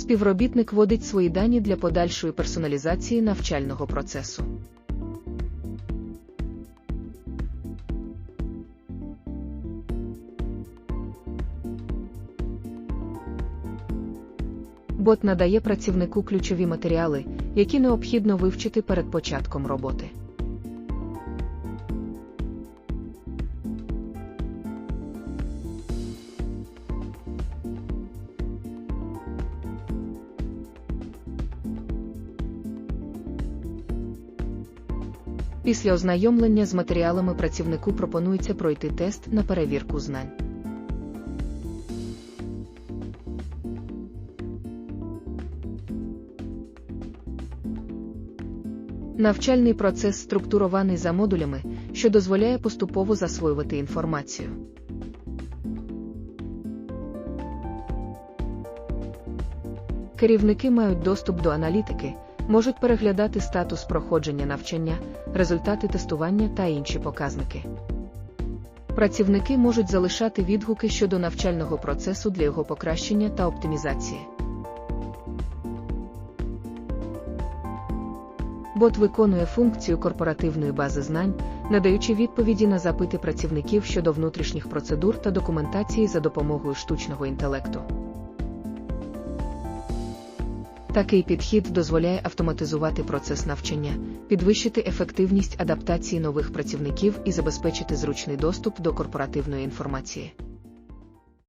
Співробітник вводить свої дані для подальшої персоналізації навчального процесу. Бот надає працівнику ключові матеріали, які необхідно вивчити перед початком роботи. Після ознайомлення з матеріалами працівнику пропонується пройти тест на перевірку знань. Навчальний процес структурований за модулями, що дозволяє поступово засвоювати інформацію. Керівники мають доступ до аналітики, можуть переглядати статус проходження навчання, результати тестування та інші показники. Працівники можуть залишати відгуки щодо навчального процесу для його покращення та оптимізації. Бот виконує функцію корпоративної бази знань, надаючи відповіді на запити працівників щодо внутрішніх процедур та документації за допомогою штучного інтелекту. Такий підхід дозволяє автоматизувати процес навчання, підвищити ефективність адаптації нових працівників і забезпечити зручний доступ до корпоративної інформації.